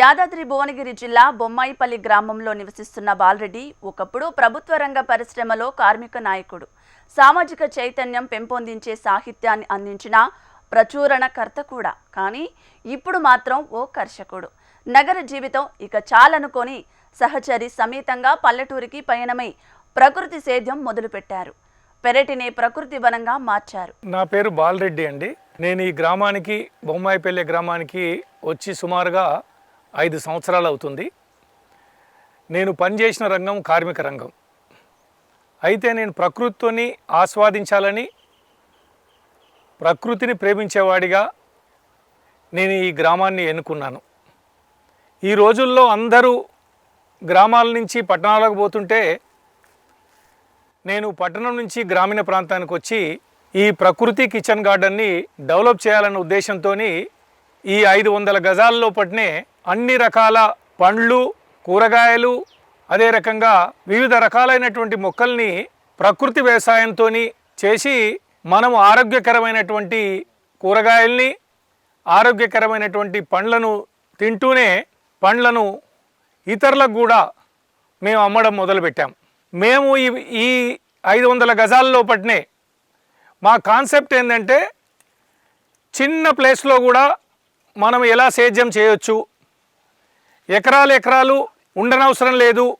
యాదాద్రి భువనగిరి జిల్లా బొమ్మాయిపల్లి గ్రామంలో నివసిస్తున్న బాలరెడ్డి ఒకప్పుడు ప్రభుత్వ రంగ పరిశ్రమలో కార్మిక నాయకుడు. సామాజిక చైతన్యం పెంపొందించే సాహిత్యాన్ని అందించిన ప్రచురణకర్త కూడా. కానీ ఇప్పుడు మాత్రం ఓ కర్షకుడు. నగర జీవితం ఇక చాలనుకొని సహచరి సమేతంగా పల్లెటూరికి పయనమై ప్రకృతి సేద్యం మొదలుపెట్టారు. పెరటిని ప్రకృతి వనంగా మార్చారు. నా పేరు బాలరెడ్డి అండి. నేను ఈ గ్రామానికి బొమ్మాయిపల్లె గ్రామానికి వచ్చి సుమారుగా ఐదు సంవత్సరాలు అవుతుంది. నేను పనిచేసిన రంగం కార్మిక రంగం. అయితే నేను ప్రకృతిని ఆస్వాదించాలని ప్రకృతిని ప్రేమించేవాడిగా నేను ఈ గ్రామాన్ని ఎన్నుకున్నాను. ఈ రోజుల్లో అందరూ గ్రామాల నుంచి పట్టణాలకు పోతుంటే నేను పట్టణం నుంచి గ్రామీణ ప్రాంతానికి వచ్చి ఈ ప్రకృతి కిచెన్ గార్డెన్ని డెవలప్ చేయాలన్న ఉద్దేశంతో ఈ ఐదు వందల గజాల లోపటినే అన్ని రకాల పండ్లు కూరగాయలు అదే రకంగా వివిధ రకాలైనటువంటి మొక్కల్ని ప్రకృతి వ్యవసాయంతో చేసి మనం ఆరోగ్యకరమైనటువంటి కూరగాయల్ని ఆరోగ్యకరమైనటువంటి పండ్లను తింటూనే పండ్లను ఇతరులకు కూడా మేము అమ్మడం మొదలుపెట్టాం. మేము ఈ ఈ ఐదు వందల గజాల లోపట్నే మా కాన్సెప్ట్ ఏంటంటే చిన్న ప్లేస్లో కూడా మనం ఎలా సేద్యం చేయొచ్చు ఎకరాలు ఎకరాలు ఉండనవసరం లేదు.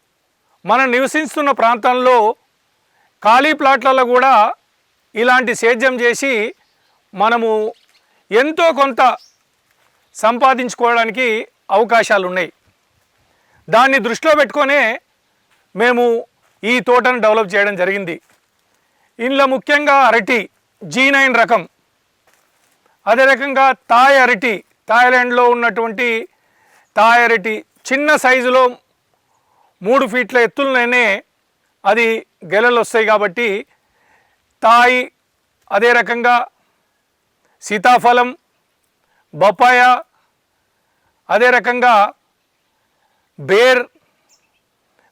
మనం నివసిస్తున్న ప్రాంతంలో ఖాళీ ప్లాట్లలో కూడా ఇలాంటి సేద్యం చేసి మనము ఎంతో కొంత సంపాదించుకోవడానికి అవకాశాలు ఉన్నాయి దాన్ని దృష్టిలో పెట్టుకొనే మేము ఈ తోటను డెవలప్ చేయడం జరిగింది. ఇందులో ముఖ్యంగా అరటి జీ నైన్ రకం. అదే రకంగా తాయ్ అరటి థాయిలాండ్లో ఉన్నటువంటి తాయ్ చిన్న సైజులో మూడు ఫీట్ల ఎత్తులనే అది గెలలు వస్తాయి కాబట్టి తాయి అదే రకంగా సీతాఫలం బొప్పాయ అదే రకంగా బేర్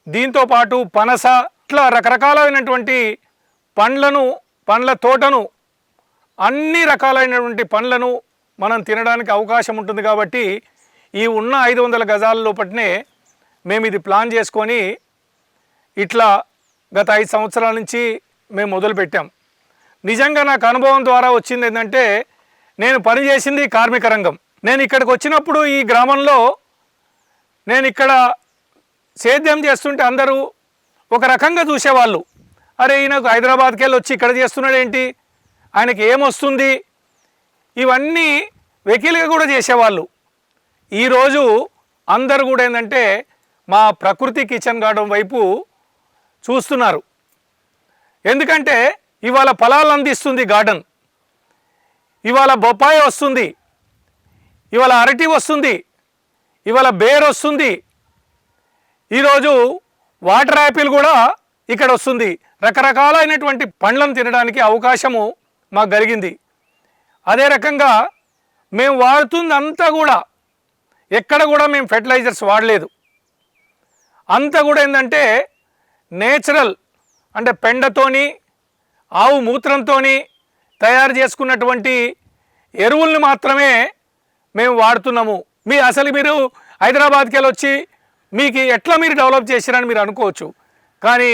దీంతో పాటు పనస ఇట్లా రకరకాలైనటువంటి పండ్లను పండ్ల తోటను అన్ని రకాలైనటువంటి పండ్లను మనం తినడానికి అవకాశం ఉంటుంది కాబట్టి ఈ ఉన్న ఐదు వందల గజాల లోపటినే మేము ఇది ప్లాన్ చేసుకొని ఇట్లా గత ఐదు సంవత్సరాల నుంచి మేము మొదలుపెట్టాం. నిజంగా నాకు అనుభవం ద్వారా వచ్చింది ఏంటంటే నేను పనిచేసింది కార్మిక రంగం. నేను ఇక్కడికి వచ్చినప్పుడు ఈ గ్రామంలో నేను ఇక్కడ సేద్యం చేస్తుంటే అందరూ ఒక రకంగా చూసేవాళ్ళు. అరే ఈయనకు హైదరాబాద్కి వెళ్ళి వచ్చి ఇక్కడ చేస్తున్నాడు ఏంటి? ఆయనకి ఏమొస్తుంది? ఇవన్నీ వెకిలిగా కూడా చేసేవాళ్ళు. ఈరోజు అందరు కూడా ఏంటంటే మా ప్రకృతి కిచెన్ గార్డెన్ వైపు చూస్తున్నారు. ఎందుకంటే ఇవాళ ఫలాలు అందిస్తుంది గార్డెన్. ఇవాళ బొప్పాయి వస్తుంది. ఇవాళ అరటి వస్తుంది. ఇవాళ బేర్ వస్తుంది. ఈరోజు వాటర్ యాపిల్ కూడా ఇక్కడ వస్తుంది. రకరకాలైనటువంటి పండ్లను తినడానికి అవకాశము మాకు కలిగింది. అదే రకంగా మేము వాడుతుందంతా కూడా ఎక్కడ కూడా మేము ఫెర్టిలైజర్స్ వాడలేదు. అంతా కూడా ఏంటంటే నేచురల్ అంటే పెండతోని ఆవు మూత్రంతోని తయారు చేసుకున్నటువంటి ఎరువుల్ని మాత్రమే మేము వాడుతున్నాము. మీ అసలు మీరు హైదరాబాద్కి వెళ్ళి వచ్చి మీకు ఎట్లా మీరు డెవలప్ చేసిరని మీరు అనుకోవచ్చు. కానీ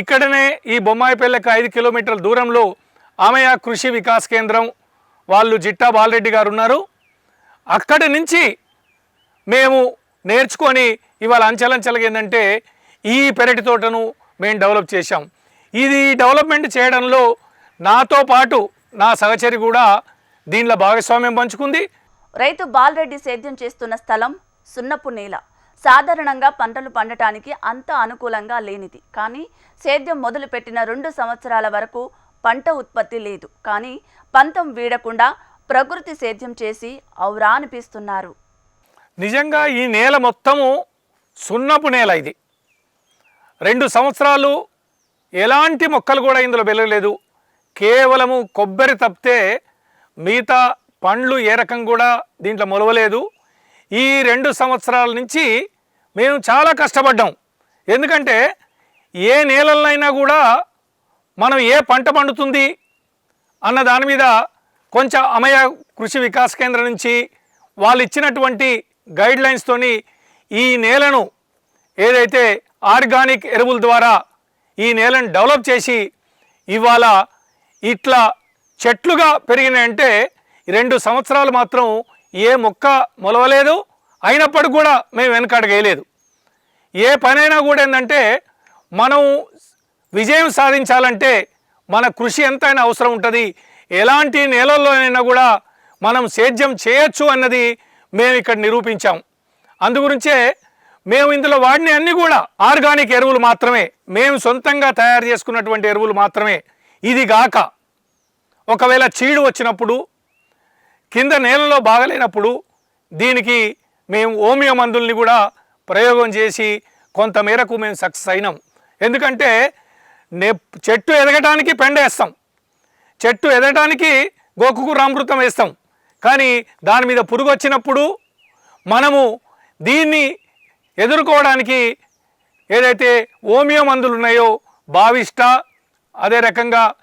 ఇక్కడనే ఈ బొమ్మాయిపల్లెకి ఐదు కిలోమీటర్ల దూరంలో ఆమెయ కృషి వికాస్ కేంద్రం వాళ్ళు జిట్టా బాలరెడ్డి గారు ఉన్నారు. అక్కడి నుంచి మేము నేర్చుకొని ఇవాళ అంచెలంచెలుగా ఏంటంటే ఈ పెరటి తోటను మేము డెవలప్ చేశాం. ఇది డెవలప్మెంట్ చేయడంలో నాతో పాటు నా సహచరి కూడా దీనిలో భాగస్వామ్యం పంచుకుంది. రైతు బాలరెడ్డి సేద్యం చేస్తున్న స్థలం సున్నపు నేల. సాధారణంగా పంటలు పండటానికి అంత అనుకూలంగా లేనిది. కానీ సేద్యం మొదలుపెట్టిన రెండు సంవత్సరాల వరకు పంట ఉత్పత్తి లేదు. కానీ పంతం వీడకుండా ప్రకృతి సేద్యం చేసి ఔరా అనిపిస్తున్నారు. నిజంగా ఈ నేల మొత్తము సున్నపు నేల ఇది. రెండు సంవత్సరాలు ఎలాంటి మొక్కలు కూడా ఇందులో పెరగలేదు. కేవలము కొబ్బరి తప్పితే మిగతా పండ్లు ఏ రకం కూడా దీంట్లో మొలవలేదు. ఈ రెండు సంవత్సరాల నుంచి మేము చాలా కష్టపడ్డాం. ఎందుకంటే ఏ నేలలైనా కూడా మనం ఏ పంట పండుతుంది అన్న దాని మీద కొంచెం అమయ కృషి వికాస్ కేంద్రం నుంచి వాళ్ళు ఇచ్చినటువంటి గైడ్ లైన్స్తోని ఈ నేలను ఏదైతే ఆర్గానిక్ ఎరువుల ద్వారా ఈ నేలను డెవలప్ చేసి ఇవాళ ఇట్లా చెట్లుగా పెరిగినాయంటే రెండు సంవత్సరాలు మాత్రం ఏ మొక్క మొలవలేదు అయినప్పటికి కూడా మేము వెనకడగేయలేదు ఏ పనైనా కూడా ఏంటంటే మనం విజయం సాధించాలంటే మన కృషి ఎంతైనా అవసరం ఉంటుంది. ఎలాంటి నేలల్లోనైనా కూడా మనం సేద్యం చేయొచ్చు అన్నది మేము ఇక్కడ నిరూపించాం. అందుగురించే మేము ఇందులో వాడిన అన్ని కూడా ఆర్గానిక్ ఎరువులు మాత్రమే. మేము సొంతంగా తయారు చేసుకున్నటువంటి ఎరువులు మాత్రమే. ఇది గాక. ఒకవేళ చీడు వచ్చినప్పుడు కింద నేలలో బాగలేనప్పుడు దీనికి మేము ఓమియో మందుల్ని కూడా ప్రయోగం చేసి కొంతమేరకు మేము సక్సెస్ అయినాం. ఎందుకంటే నే చెట్టు ఎదగటానికి పెండ వేస్తాం. చెట్టు ఎదగటానికి గోకుకురామృతం వేస్తాం. కానీ దాని మీద పురుగు వచ్చినప్పుడు మనము దీన్ని ఎదుర్కోవడానికి ఏదైతే ఓమియో మందులు ఉన్నాయో బావిష్ట అదే రకంగా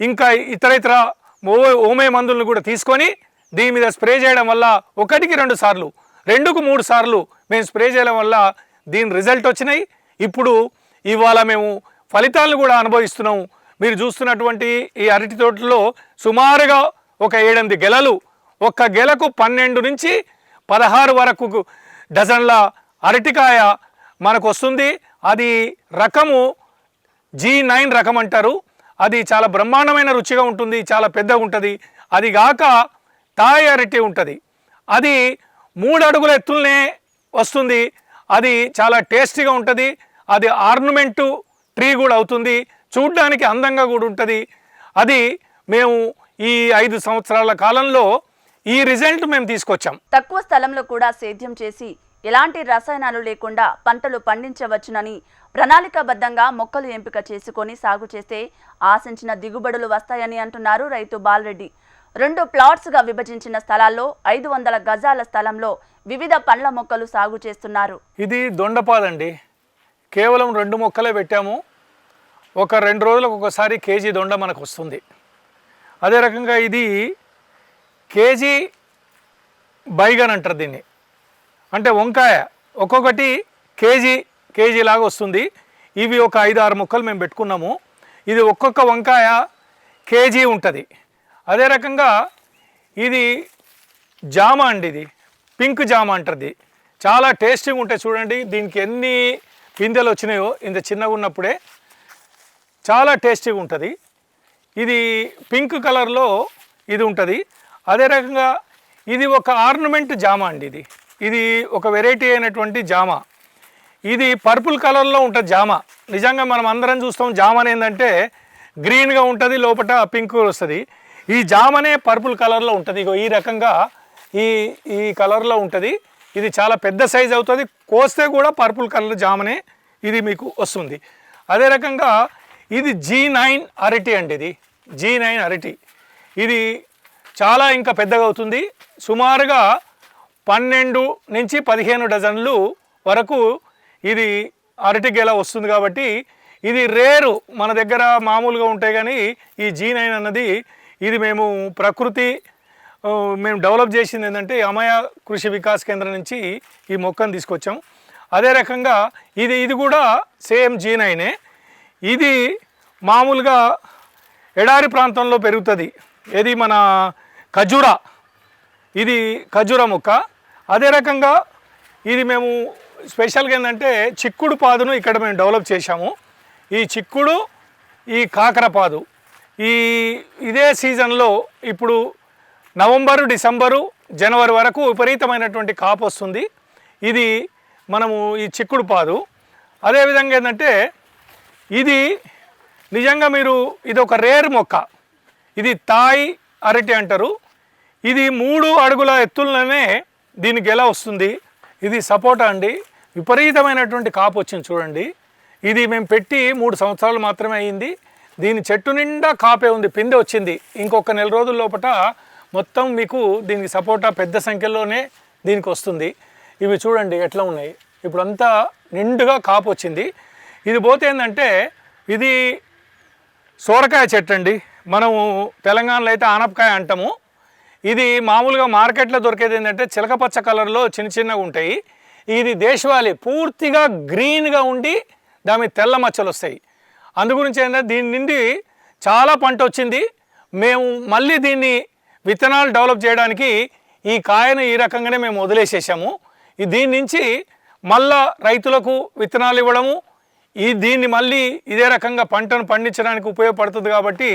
ఇంకా ఇతర ఇతర ఓ- మందులను కూడా తీసుకొని దీని మీద స్ప్రే చేయడం వల్ల ఒకటికి రెండు సార్లు రెండుకు మూడు సార్లు మేము స్ప్రే చేయడం వల్ల దీని రిజల్ట్ వచ్చినాయి. ఇప్పుడు ఇవాళ మేము ఫలితాలను కూడా అనుభవిస్తున్నాము మీరు చూస్తున్నటువంటి ఈ అరటి తోటలో సుమారుగా ఒక ఏడెనిమిది గెలలు ఒక్క గెలకు పన్నెండు నుంచి పదహారు వరకు డజన్ల అరటికాయ మనకు వస్తుంది అది రకము జీ నైన్ రకం అంటారు అది చాలా బ్రహ్మాండమైన రుచిగా ఉంటుంది చాలా పెద్దగా ఉంటుంది. అది కాక తాయి అరటి ఉంటుంది. అది మూడు అడుగుల ఎత్తులనే వస్తుంది. అది చాలా టేస్టీగా ఉంటుంది. అది ఆర్నమెంటు ట్రీ కూడా అవుతుంది. చూడ్డానికి అందంగా కూడా ఉంటుంది. అది మేము ఈ ఐదు సంవత్సరాల కాలంలో ఈ రిజల్ట్ మేము తీసుకొచ్చాం. తక్కువ స్థలంలో కూడా సేద్యం చేసి ఎలాంటి రసాయనాలు లేకుండా పంటలు పండించవచ్చునని ప్రణాళికాబద్ధంగా మొక్కలు ఎంపిక చేసుకొని సాగు చేస్తే ఆశించిన దిగుబడులు వస్తాయని అంటున్నారు రైతు బాలరెడ్డి. రెండు ప్లాట్స్గా విభజించిన స్థలాల్లో ఐదు వందల గజాల స్థలంలో వివిధ పండ్ల మొక్కలు సాగు చేస్తున్నారు. ఇది దొండపాదండి కేవలం రెండు మొక్కలే పెట్టాము. ఒక రెండు రోజులకు ఒకసారి కేజీ దొండ మనకు వస్తుంది. అదే రకంగా ఇది కేజీ బైగన్ అంటారు దీన్ని. అంటే వంకాయ ఒక్కొక్కటి కేజీ కేజీ లాగా వస్తుంది. ఇవి ఒక ఐదు ఆరు ముక్కలు మేము పెట్టుకున్నాము. ఇది ఒక్కొక్క వంకాయ కేజీ ఉంటుంది. అదే రకంగా ఇది జామ అండి ఇది. పింక్ జామ అంటుంది. చాలా టేస్టీగా ఉంటాయి చూడండి. దీనికి ఎన్ని పిందెలు వచ్చినాయో ఇంత చిన్నగా ఉన్నప్పుడే చాలా టేస్టీగా ఉంటుంది. ఇది పింక్ కలర్లో ఇది ఉంటుంది. అదే రకంగా ఇది ఒక ఆర్నమెంట్ జామ అండి ఇది. ఇది ఒక వెరైటీ అయినటువంటి జామ. ఇది పర్పుల్ కలర్లో ఉంటుంది జామ. నిజంగా మనం అందరం చూస్తాం జామ ఏంటంటే గ్రీన్గా ఉంటుంది లోపల పింక్ వస్తుంది. ఈ జామనే పర్పుల్ కలర్లో ఉంటుంది. ఇగో ఈ రకంగా ఈ ఈ కలర్లో ఉంటుంది. ఇది చాలా పెద్ద సైజ్ అవుతుంది. కోస్తే కూడా పర్పుల్ కలర్ జామనే ఇది మీకు వస్తుంది. అదే రకంగా ఇది జీ నైన్ అరటి అండి ఇది. జీ నైన్ అరటి. ఇది చాలా ఇంకా పెద్దగా అవుతుంది. సుమారుగా పన్నెండు నుంచి పదిహేను డజన్లు వరకు ఇది అరటి వస్తుంది కాబట్టి ఇది రేరు మన దగ్గర మామూలుగా ఉంటాయి కానీ ఈ జీ నైన్ అన్నది ఇది మేము ప్రకృతి మేము డెవలప్ చేసింది ఏంటంటే అమయ కృషి వికాస్ కేంద్రం నుంచి ఈ మొక్కను తీసుకొచ్చాం. అదే రకంగా ఇది ఇది కూడా సేమ్ జీ నైనే ఇది మామూలుగా ఎడారి ప్రాంతంలో పెరుగుతుంది. ఇది మన ఖజూరా. ఇది ఖజూర మొక్క. అదే రకంగా ఇది మేము స్పెషల్గా ఏంటంటే చిక్కుడు పాదును ఇక్కడ మేము డెవలప్ చేశాము. ఈ చిక్కుడు ఈ కాకరపాదు ఈ ఇదే సీజన్లో ఇప్పుడు నవంబరు డిసెంబరు జనవరి వరకు విపరీతమైనటువంటి కాపు వస్తుంది. ఇది మనము ఈ చిక్కుడు పాదు. అదేవిధంగా ఏంటంటే ఇది నిజంగా మీరు ఇది ఒక రేర్ మొక్క. ఇది తాయ్ అరటి అంటారు. ఇది మూడు అడుగుల ఎత్తుల్లోనే దీనికి ఎలా వస్తుంది? ఇది సపోటా అండి. విపరీతమైనటువంటి కాపు వచ్చింది చూడండి. ఇది మేము పెట్టి మూడు సంవత్సరాలు మాత్రమే అయింది. దీని చెట్టు నిండా కాపే ఉంది పిందె వచ్చింది. ఇంకొక నెల రోజుల లోపల మొత్తం మీకు దీనికి సపోటా పెద్ద సంఖ్యలోనే దీనికి వస్తుంది. ఇవి చూడండి ఎట్లా ఉన్నాయి. ఇప్పుడు అంతా నిండుగా కాపు వచ్చింది. ఇది పోతే ఏంటంటే ఇది సోరకాయ చెట్టు అండి. మనము తెలంగాణలో అయితే ఆనపకాయ అంటాము. ఇది మామూలుగా మార్కెట్లో దొరికేది ఏంటంటే చిలకపచ్చ కలర్లో చిన్న చిన్నగా ఉంటాయి. ఇది దేశవాళీ పూర్తిగా గ్రీన్గా ఉండి దాని తెల్ల మచ్చలు వస్తాయి. అందు గురించి ఏంటంటే దీని నుండి చాలా పంట వచ్చింది. మేము మళ్ళీ దీన్ని విత్తనాలు డెవలప్ చేయడానికి ఈ కాయను ఈ రకంగానే మేము వదిలేసేసాము. దీని నుంచి మళ్ళా రైతులకు విత్తనాలు ఇవ్వడము. ఈ దీన్ని మళ్ళీ ఇదే రకంగా పంటను పండించడానికి ఉపయోగపడుతుంది కాబట్టి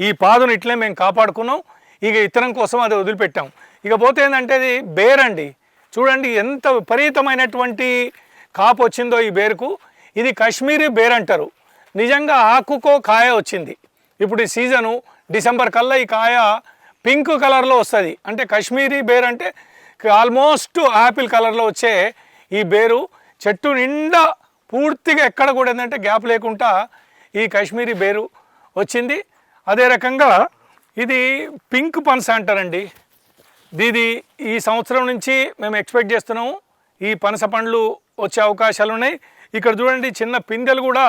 ఈ పాదును ఇట్లే మేము కాపాడుకున్నాం. ఇక ఇత్తనం కోసం అది వదిలిపెట్టాం. ఇక పోతే ఏంటంటే బేర్ బేరండి. చూడండి ఎంత విపరీతమైనటువంటి కాపు వచ్చిందో ఈ బేరుకు. ఇది కాశ్మీరీ బేర్ అంటారు నిజంగా ఆకుకో కాయ వచ్చింది. ఇప్పుడు ఈ సీజను డిసెంబర్ కల్లా ఈ కాయ పింక్ కలర్లో వస్తుంది. అంటే కాశ్మీరీ బేర్ అంటే ఆల్మోస్ట్ యాపిల్ కలర్లో వచ్చే ఈ బేరు. చెట్టు నిండా పూర్తిగా ఎక్కడ కూడా ఏంటంటే గ్యాప్ లేకుండా ఈ కాశ్మీరీ బేరు వచ్చింది. అదే రకంగా ఇది పింక్ పనస అంటారండి దీది ఈ సంవత్సరం నుంచి మేము ఎక్స్పెక్ట్ చేస్తున్నాము ఈ పనస పండ్లు వచ్చే అవకాశాలు ఉన్నాయి. ఇక్కడ చూడండి చిన్న పిందెలు కూడా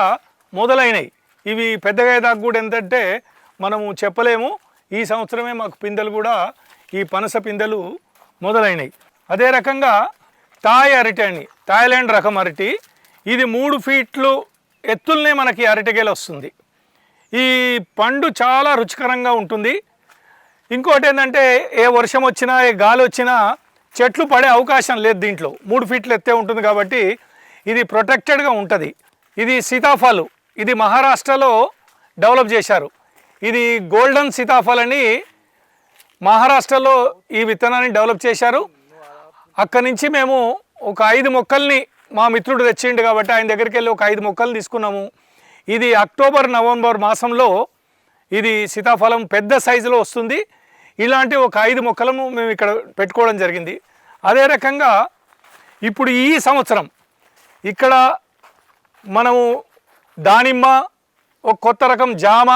మొదలైనవి ఇవి పెద్దగా దాకా కూడా ఏంటంటే మనము చెప్పలేము. ఈ సంవత్సరమే మాకు పిందెలు కూడా ఈ పనస పిందెలు మొదలైనవి అదే రకంగా తాయ్ అరటి అని థాయిలాండ్ రకం అరటి. ఇది మూడు ఫీట్లు ఎత్తుల్నే మనకి అరటికేలు వస్తుంది. ఈ పండు చాలా రుచికరంగా ఉంటుంది. ఇంకోటి ఏంటంటే ఏ వర్షం వచ్చినా ఏ గాలి వచ్చినా చెట్లు పడే అవకాశం లేదు దీంట్లో. మూడు ఫీట్లు ఎత్తే ఉంటుంది కాబట్టి ఇది ప్రొటెక్టెడ్గా ఉంటుంది. ఇది సీతాఫలు. ఇది మహారాష్ట్రలో డెవలప్ చేశారు. ఇది గోల్డెన్ సీతాఫల్ అని మహారాష్ట్రలో ఈ విత్తనాన్ని డెవలప్ చేశారు. అక్కడి నుంచి మేము ఒక ఐదు మొక్కల్ని మా మిత్రుడు తెచ్చిండు కాబట్టి ఆయన దగ్గరికి వెళ్ళి ఒక ఐదు మొక్కలు తీసుకున్నాము. ఇది అక్టోబర్ నవంబర్ మాసంలో ఇది సీతాఫలం పెద్ద సైజులో వస్తుంది. ఇలాంటి ఒక ఐదు మొక్కలను మేము ఇక్కడ పెట్టుకోవడం జరిగింది. అదే రకంగా ఇప్పుడు ఈ సంవత్సరం ఇక్కడ మనము దానిమ్మ ఒక కొత్త రకం జామ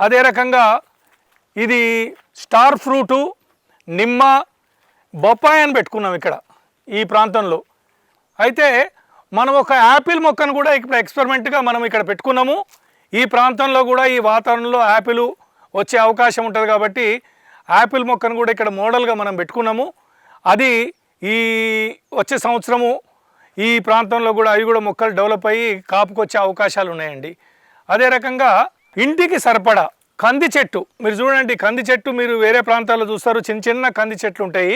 అదే రకంగా ఇది స్టార్ ఫ్రూటు నిమ్మ బొప్పాయి అని పెట్టుకున్నాం ఇక్కడ ఈ ప్రాంతంలో. అయితే మనం ఒక యాపిల్ మొక్కను కూడా ఇప్పుడు ఎక్స్పెరిమెంట్గా మనం ఇక్కడ పెట్టుకున్నాము. ఈ ప్రాంతంలో కూడా ఈ వాతావరణంలో యాపిల్ వచ్చే అవకాశం ఉంటుంది కాబట్టి యాపిల్ మొక్కను కూడా ఇక్కడ మోడల్గా మనం పెట్టుకున్నాము. అది ఈ వచ్చే సంవత్సరము ఈ ప్రాంతంలో కూడా అవి కూడా మొక్కలు డెవలప్ అయ్యి కాపుకొచ్చే అవకాశాలు ఉన్నాయండి. అదే రకంగా ఇంటికి సరిపడా కంది చెట్టు మీరు చూడండి కంది చెట్టు మీరు వేరే ప్రాంతాల్లో చూస్తారు చిన్న చిన్న కంది చెట్లు ఉంటాయి.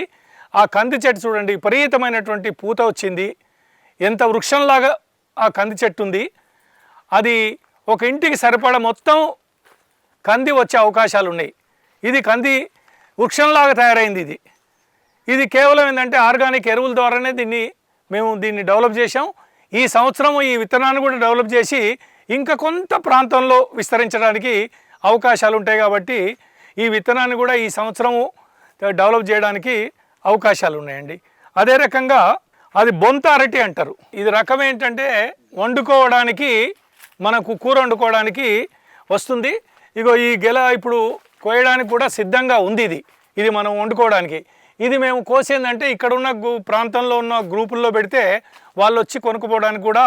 ఆ కంది చెట్టు చూడండి విపరీతమైనటువంటి పూత వచ్చింది. ఎంత వృక్షంలాగా ఆ కంది చెట్టు ఉంది అది ఒక ఇంటికి సరిపడా మొత్తం కంది వచ్చే అవకాశాలు ఉన్నాయి ఇది కంది వృక్షంలాగా తయారైంది ఇది. ఇది కేవలం ఏంటంటే ఆర్గానిక్ ఎరువుల ద్వారానే దీన్ని మేము దీన్ని డెవలప్ చేసాం ఈ సంవత్సరం ఈ విత్తనాన్ని కూడా డెవలప్ చేసి ఇంకా కొంత ప్రాంతంలో విస్తరించడానికి అవకాశాలు ఉంటాయి కాబట్టి ఈ విత్తనాన్ని కూడా ఈ సంవత్సరము డెవలప్ చేయడానికి అవకాశాలు ఉన్నాయండి. అదే రకంగా అది బొంత అరటి అంటారు. ఇది రకం ఏంటంటే వండుకోవడానికి మనకు కూర వండుకోవడానికి వస్తుంది. ఇగో ఈ గెల ఇప్పుడు కోయడానికి కూడా సిద్ధంగా ఉంది ఇది. ఇది మనం వండుకోవడానికి. ఇది మేము కోసేందంటే ఇక్కడ ఉన్న ప్రాంతంలో ఉన్న గ్రూపుల్లో పెడితే వాళ్ళు వచ్చి కొనుక్కోవడానికి కూడా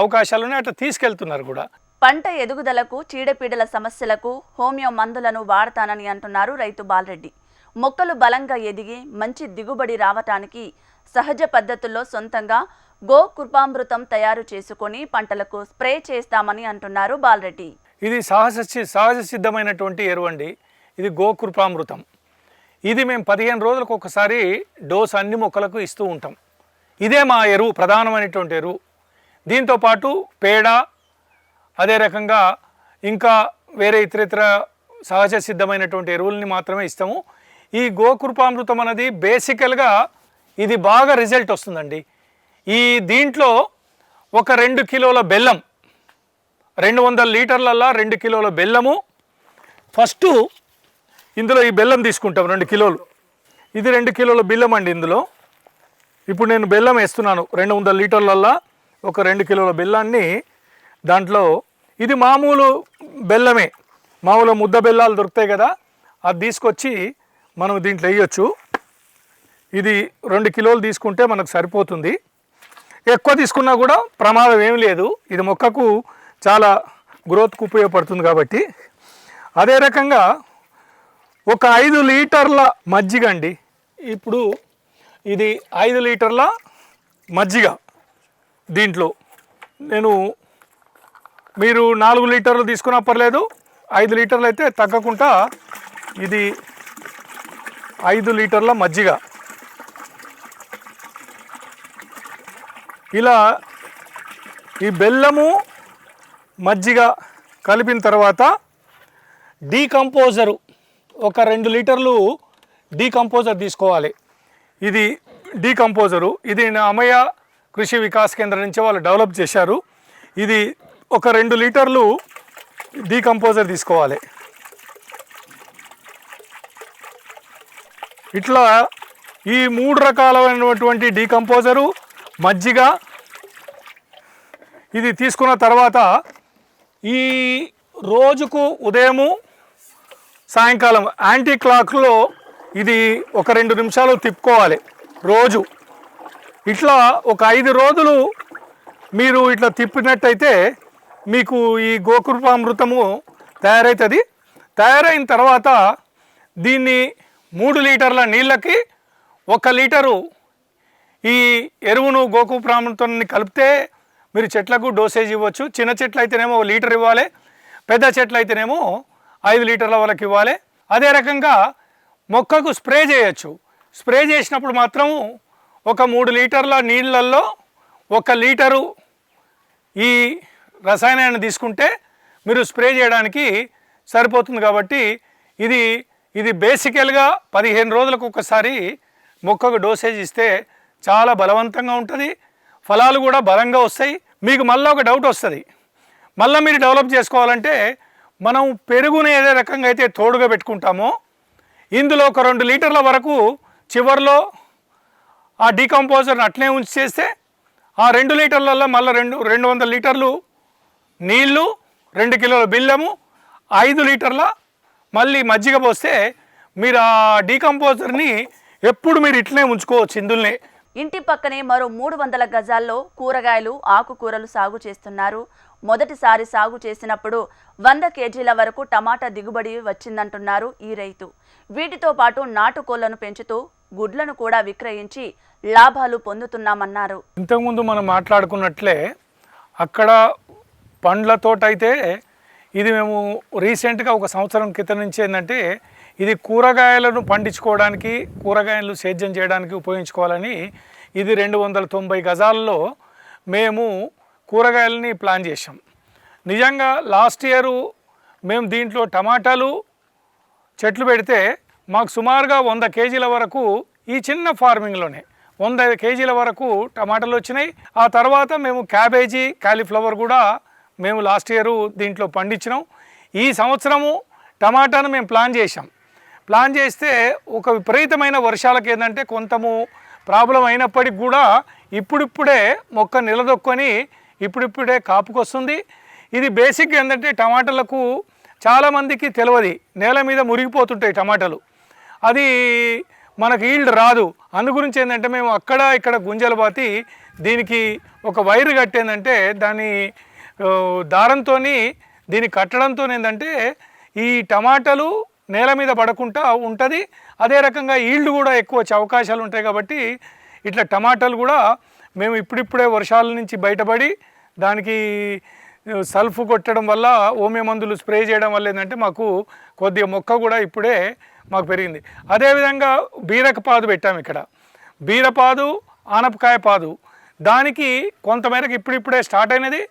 అవకాశాలు ఉన్నాయి అట్లా తీసుకెళ్తున్నారు కూడా. పంట ఎదుగుదలకు చీడపీడల సమస్యలకు హోమియో మందులను వాడతానని అంటున్నారు రైతు బాలరెడ్డి. మొక్కలు బలంగా ఎదిగి మంచి దిగుబడి రావటానికి సహజ పద్ధతుల్లో సొంతంగా గో కృపామృతం తయారు చేసుకొని పంటలకు స్ప్రే చేస్తామని అంటున్నారు బాలరెడ్డి. ఇది సహజ సి- సహజ సిద్ధమైనటువంటి ఎరువు అండి ఇది గోకృపామృతం ఇది మేము పదిహేను రోజులకు ఒకసారి డోస్ అన్ని మొక్కలకు ఇస్తూ ఉంటాం. ఇదే మా ఎరువు ప్రధానమైనటువంటి ఎరువు. దీంతోపాటు పేడ అదే రకంగా ఇంకా వేరే ఇతరితర సహజ సిద్ధమైనటువంటి ఎరువుల్ని మాత్రమే ఇస్తాము. ఈ గోకృపామృతం అనేది బేసికల్గా ఇది బాగా రిజల్ట్ వస్తుందండి. ఈ దీంట్లో ఒక రెండు కిలోల బెల్లం రెండు వందల లీటర్లల్లా రెండు కిలోల బెల్లము. ఫస్ట్ ఇందులో ఈ బెల్లం తీసుకుంటాం రెండు కిలోలు. ఇది రెండు కిలోల బెల్లం అండి ఇందులో. ఇప్పుడు నేను బెల్లం వేస్తున్నాను రెండు వందల లీటర్లల్లా ఒక రెండు కిలోల బెల్లాన్ని. దాంట్లో ఇది మామూలు బెల్లమే మామూలు ముద్ద బెల్లాలు దొరుకుతాయి కదా అది తీసుకొచ్చి మనం దీంట్లో వేయొచ్చు. ఇది రెండు కిలోలు తీసుకుంటే మనకు సరిపోతుంది. ఎక్కువ తీసుకున్నా కూడా ప్రమాదం ఏం లేదు. ఇది మొక్కకు చాలా గ్రోత్కు ఉపయోగపడుతుంది కాబట్టి. అదే రకంగా ఒక ఐదు లీటర్ల మజ్జిగ అండి. ఇప్పుడు ఇది ఐదు లీటర్ల మజ్జిగ దీంట్లో. నేను మీరు నాలుగు లీటర్లు తీసుకున్నా పర్లేదు ఐదు లీటర్లు అయితే తగ్గకుండా ఇది ఐదు లీటర్ల మజ్జిగ. ఇలా ఈ బెల్లము మజ్జిగ కలిపిన తర్వాత డీకంపోజరు ఒక రెండు లీటర్లు డీకంపోజర్ తీసుకోవాలి. ఇది డీకంపోజరు. ఇది నా అమయ కృషి వికాస్ కేంద్రం నుంచి వాళ్ళు డెవలప్ చేశారు. ఇది ఒక రెండు లీటర్లు డీకంపోజర్ తీసుకోవాలి. ఇట్లా ఈ మూడు రకాలైనటువంటి డీకంపోజరు మజ్జిగ. ఇది తీసుకున్న తర్వాత ఈ రోజుకు ఉదయము సాయంకాలం యాంటీ క్లాక్లో ఇది ఒక రెండు నిమిషాలు తిప్పుకోవాలి. రోజు. ఇట్లా ఒక ఐదు రోజులు మీరు ఇట్లా తిప్పినట్టయితే మీకు ఈ గోకృపామృతము తయారవుతుంది తయారైన తర్వాత దీన్ని మూడు లీటర్ల నీళ్ళకి ఒక లీటరు ఈ ఎరువును గోకృపామృతాన్ని కలిపితే మీరు చెట్లకు డోసేజ్ ఇవ్వచ్చు. చిన్న చెట్లు అయితేనేమో ఒక లీటర్ ఇవ్వాలి. పెద్ద చెట్లు అయితేనేమో ఐదు లీటర్ల వరకు ఇవ్వాలి. అదే రకంగా మొక్కకు స్ప్రే చేయొచ్చు. స్ప్రే చేసినప్పుడు మాత్రం ఒక మూడు లీటర్ల నీళ్ళల్లో ఒక లీటరు ఈ రసాయనాన్ని తీసుకుంటే మీరు స్ప్రే చేయడానికి సరిపోతుంది కాబట్టి ఇది ఇది బేసికల్గా పదిహేను రోజులకు ఒకసారి మొక్కకు డోసేజ్ ఇస్తే చాలా బలవంతంగా ఉంటుంది. ఫలాలు కూడా బలంగా వస్తాయి. మీకు మళ్ళీ ఒక డౌట్ వస్తుంది. మళ్ళీ మీరు డెవలప్ చేసుకోవాలంటే మనం పెరుగుని ఏదే రకంగా అయితే తోడుగా పెట్టుకుంటామో ఇందులో ఒక రెండు లీటర్ల వరకు చివర్లో ఆ డీకంపోజర్ని అట్లే ఉంచి చేస్తే ఆ రెండు లీటర్లలో మళ్ళీ రెండు రెండు వందల లీటర్లు నీళ్ళు రెండు కిలోల బిల్లము ఐదు లీటర్ల మళ్ళీ మజ్జిగ పోస్తే మీరు ఆ డీకంపోజర్ని ఎప్పుడు మీరు ఇట్లనే ఉంచుకోవచ్చు ఇందులోనే. ఇంటి పక్కనే మరో మూడు వందల గజాల్లో కూరగాయలు ఆకుకూరలు సాగు చేస్తున్నారు. మొదటిసారి సాగు చేసినప్పుడు వంద కేజీల వరకు టమాటా దిగుబడి వచ్చిందంటున్నారు ఈ రైతు. వీటితో పాటు నాటుకోళ్ళను పెంచుతూ గుడ్లను కూడా విక్రయించి లాభాలు పొందుతున్నామన్నారు. ఇంతకుముందు మనం మాట్లాడుకున్నట్లే అక్కడ పండ్ల తోట అయితే ఇది మేము రీసెంట్గా ఒక సంవత్సరం క్రితం నుంచి ఏంటంటే ఇది కూరగాయలను పండించుకోవడానికి కూరగాయలు సేద్యం చేయడానికి ఉపయోగించుకోవాలని ఇది రెండు వందల తొంభై గజాల్లో మేము కూరగాయలని ప్లాన్ చేసాం నిజంగా లాస్ట్ ఇయరు మేము దీంట్లో టమాటాలు చెట్లు పెడితే మాకు సుమారుగా వంద కేజీల వరకు ఈ చిన్న ఫార్మింగ్లోనే వంద కేజీల వరకు టమాటాలు వచ్చినాయి. ఆ తర్వాత మేము క్యాబేజీ కాలీఫ్లవర్ కూడా మేము లాస్ట్ ఇయర్ దీంట్లో పండించినాం. ఈ సంవత్సరము టమాటాను మేము ప్లాన్ చేసాం ప్లాన్ చేస్తే ఒక విపరీతమైన వర్షాలకు ఏంటంటే కొంతము ప్రాబ్లం అయినప్పటికి కూడా ఇప్పుడిప్పుడే మొక్క నిలదొక్కొని ఇప్పుడిప్పుడే కాపుకొస్తుంది. ఇది బేసిక్ ఏంటంటే టమాటాలకు చాలామందికి తెలియదు నేల మీద మురిగిపోతుంటాయి టమాటాలు అది మనకు ఈల్డ్ రాదు. అందు గురించి ఏంటంటే మేము అక్కడ ఇక్కడ గుంజలు బాతి దీనికి ఒక వైరు కట్టేందంటే దాని దారంతో దీన్ని కట్టడంతో ఏంటంటే ఈ టమాటాలు నేల మీద పడకుండా ఉంటుంది. అదే రకంగా ఈల్డ్ కూడా ఎక్కువ వచ్చే అవకాశాలు ఉంటాయి కాబట్టి ఇట్లా టమాటాలు కూడా మేము ఇప్పుడిప్పుడే వర్షాల నుంచి బయటపడి దానికి సల్ఫ్ కొట్టడం వల్ల ఓమే మందులు స్ప్రే చేయడం వల్ల ఏంటంటే మాకు కొద్దిగా మొక్క కూడా ఇప్పుడే మాకు పెరిగింది. అదేవిధంగా బీరక పాదు పెట్టాము ఇక్కడ. బీరపాదు ఆనపకాయ పాదు దానికి కొంతమేరకు ఇప్పుడిప్పుడే స్టార్ట్ అయినది.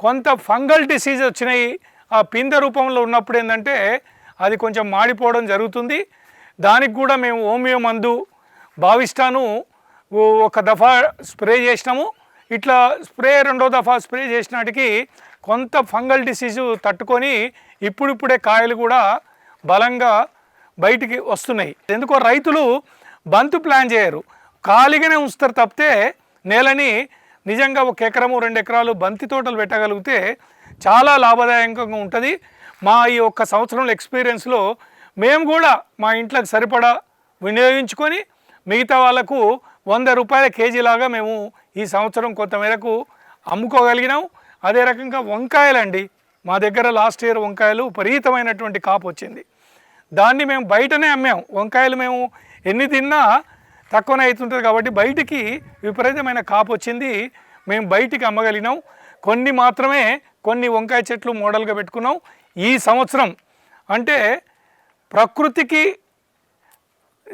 కొంత ఫంగల్ డిసీజ్ వచ్చినాయి. ఆ పిందె రూపంలో ఉన్నప్పుడు ఏంటంటే అది కొంచెం మాడిపోవడం జరుగుతుంది. దానికి కూడా మేము హోమియో మందు భావిస్తాను. ఒక దఫా స్ప్రే చేసినాము. ఇట్లా స్ప్రే రెండో దఫా స్ప్రే చేసినాటికి కొంత ఫంగల్ డిసీజు తట్టుకొని ఇప్పుడిప్పుడే కాయలు కూడా బలంగా బయటికి వస్తున్నాయి. ఎందుకో రైతులు బంతు ప్లాన్ చేయరు. ఖాళీగానే ఉంచుతారు తప్పితే నేలని నిజంగా ఒక ఎకరము రెండు ఎకరాలు బంతి తోటలు పెట్టగలిగితే చాలా లాభదాయకంగా ఉంటుంది. మా ఈ ఒక్క సంవత్సరంలో ఎక్స్పీరియన్స్లో మేము కూడా మా ఇంట్లోకి సరిపడా వినియోగించుకొని మిగతా వాళ్ళకు వంద రూపాయల కేజీలాగా మేము ఈ సంవత్సరం కొంతమేరకు అమ్ముకోగలిగినాం. అదే రకంగా వంకాయలండి. మా దగ్గర లాస్ట్ ఇయర్ వంకాయలు విపరీతమైనటువంటి కాపు వచ్చింది. దాన్ని మేము బయటనే అమ్మాం. వంకాయలు మేము ఎన్ని తిన్నా తక్కువనే అవుతుంటుంది కాబట్టి బయటికి విపరీతమైన కాపు వచ్చింది. మేము బయటికి అమ్మగలిగినాం. కొన్ని మాత్రమే కొన్ని వంకాయ చెట్లు మోడల్గా పెట్టుకున్నాం. ఈ సంవత్సరం అంటే ప్రకృతికి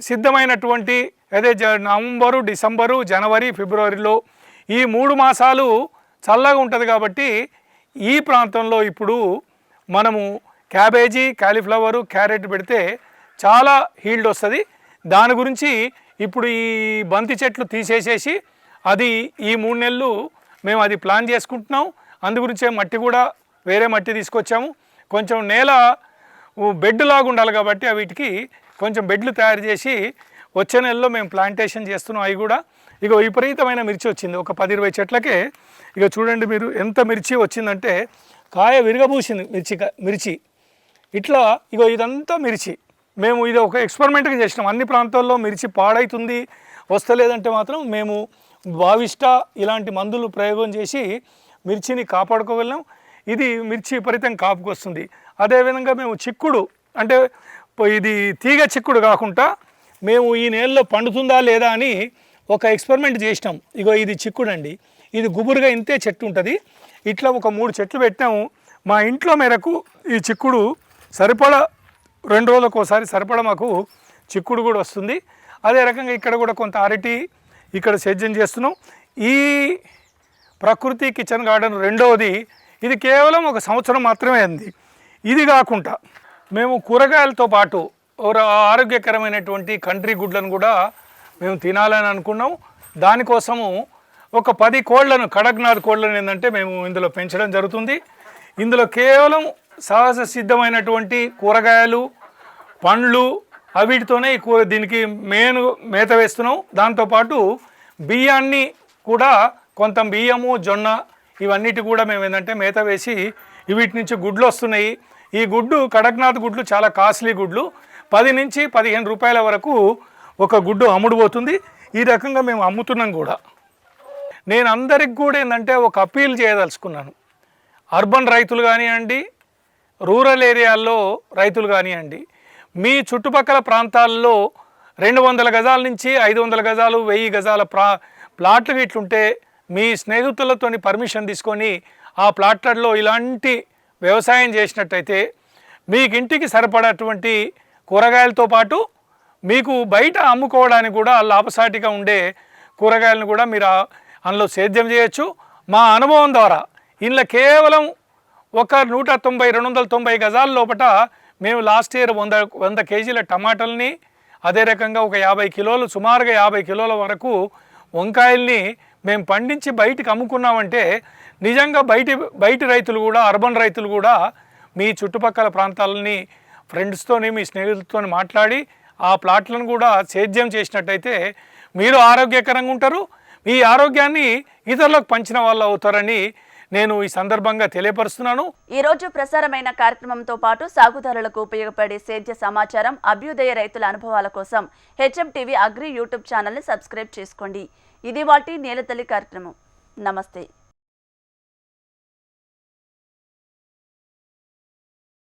సిద్ధమైనటువంటి అదే జ నవంబరు డిసెంబరు జనవరి ఫిబ్రవరిలో ఈ మూడు మాసాలు చల్లగా ఉంటుంది కాబట్టి ఈ ప్రాంతంలో ఇప్పుడు మనము క్యాబేజీ కాలీఫ్లవరు క్యారెట్ పెడితే చాలా హీల్డ్ వస్తుంది. దాని గురించి ఇప్పుడు ఈ బంతి చెట్లు తీసేసేసి అది ఈ మూడు నెలలు మేము అది ప్లాన్ చేసుకుంటున్నాం. అందు గురించే మట్టి కూడా వేరే మట్టి తీసుకొచ్చాము. కొంచెం నేల బెడ్లాగా బెడ్ లాగా ఉండాలి కాబట్టి వీటికి కొంచెం బెడ్లు తయారు చేసి వచ్చే నెలలో మేము ప్లాంటేషన్ చేస్తున్నాం. అవి కూడా ఇక విపరీతమైన మిర్చి వచ్చింది. ఒక పది ఇరవై చెట్లకే ఇక చూడండి మీరు ఎంత మిర్చి వచ్చిందంటే కాయ విరగబూసింది మిర్చి మిర్చి. ఇట్లా ఇగో ఇదంతా మిర్చి. మేము ఇది ఒక ఎక్స్పెరిమెంట్గా చేసినాం. అన్ని ప్రాంతాల్లో మిర్చి పాడైతుంది వస్తలేదంటే మాత్రం మేము భావిష్ట ఇలాంటి మందులు ప్రయోగం చేసి మిర్చిని కాపాడుకోగలం ఇది మిర్చి విపరీతం కాపుకు వస్తుంది. అదేవిధంగా మేము చిక్కుడు అంటే ఇది తీగ చిక్కుడు కాకుండా మేము ఈ నేలలో పండుతుందా లేదా అని ఒక ఎక్స్పెరిమెంట్ చేసినాం. ఇగో ఇది చిక్కుడు అండి ఇది గుబురుగా ఇంతే చెట్టు ఉంటుంది. ఇట్లా ఒక మూడు చెట్లు పెట్టాము. మా ఇంట్లో మేరకు ఈ చిక్కుడు సరిపడ రెండు రోజులకు ఒకసారి సరిపడ మాకు చిక్కుడు కూడా వస్తుంది. అదే రకంగా ఇక్కడ కూడా కొంత అరటి ఇక్కడ సేద్యం చేస్తున్నాం. ఈ ప్రకృతి కిచెన్ గార్డెన్ రెండవది ఇది కేవలం ఒక సంవత్సరం మాత్రమే అంది. ఇది కాకుండా మేము కూరగాయలతో పాటు ఆరోగ్యకరమైనటువంటి కంట్రీ గుడ్లను కూడా మేము తినాలని అనుకున్నాం. దానికోసము ఒక పది కోళ్ళను కడక్నాథ్ కోళ్ళను ఏంటంటే మేము ఇందులో పెంచడం జరుగుతుంది. ఇందులో కేవలం సహజ సిద్ధమైనటువంటి కూరగాయలు పండ్లు అవిటితోనే ఈ కూర దీనికి మెయిన్ మేత వేస్తున్నాం. దాంతోపాటు బియ్యాన్ని కూడా కొంత బియ్యము జొన్న ఇవన్నిటి కూడా మేము ఏంటంటే మేత వేసి వీటి నుంచి గుడ్లు వస్తున్నాయి. ఈ గుడ్డు కడక్నాథ్ గుడ్లు చాలా కాస్ట్లీ గుడ్లు. పది నుంచి పదిహేను రూపాయల వరకు ఒక గుడ్డు అమ్ముడుపోతుంది. ఈ రకంగా మేము అమ్ముతున్నాం కూడా. నేను అందరికి కూడా ఏంటంటే ఒక అప్పీల్ చేయదలుచుకున్నాను. అర్బన్ రైతులు కానివ్వండి రూరల్ ఏరియాల్లో రైతులు కానివ్వండి మీ చుట్టుపక్కల ప్రాంతాల్లో రెండు వందల గజాల నుంచి ఐదు వందల గజాలు వెయ్యి గజాల ప్రా ప్లాట్లు ఇట్లుంటే మీ స్నేహితులతోని పర్మిషన్ తీసుకొని ఆ ప్లాట్లలో ఇలాంటి వ్యవసాయం చేసినట్టయితే మీకు ఇంటికి సరిపడేటువంటి కూరగాయలతో పాటు మీకు బయట అమ్ముకోవడానికి కూడా లాభసాటిగా ఉండే కూరగాయలను కూడా మీరు అందులో సేద్యం చేయొచ్చు. మా అనుభవం ద్వారా ఇందులో కేవలం ఒక నూట తొంభై రెండు వందల తొంభై గజాల లోపల మేము లాస్ట్ ఇయర్ వంద వంద కేజీల టమాటాలని అదే రకంగా ఒక యాభై కిలోలు సుమారుగా యాభై కిలోల వరకు వంకాయల్ని మేము పండించి బయటకు అమ్ముకున్నామంటే నిజంగా బయటి బయటి రైతులు కూడా అర్బన్ రైతులు కూడా మీ చుట్టుపక్కల ప్రాంతాలని ఫ్రెండ్స్తోని మీ స్నేహితులతో మాట్లాడి ఆ ప్లాట్లను కూడా సేద్యం చేసినట్టయితే మీరు ఆరోగ్యకరంగా ఉంటారు. మీ ఆరోగ్యాన్ని ఇతరులకు పంచిన వాళ్ళు అవుతారని నేను ఈ సందర్భంగా తెలియపరుస్తున్నాను. ఈ రోజు ప్రసారమైన కార్యక్రమంతో పాటు సాగుదారులకు ఉపయోగపడే సేద్య సమాచారం అభ్యుదయ రైతుల అనుభవాల కోసం హెచ్ఎం టీవీ అగ్రి యూట్యూబ్ ఛానల్ని సబ్స్క్రైబ్ చేసుకోండి. ఇది వాటి నేలతల్లి కార్యక్రమం. నమస్తే.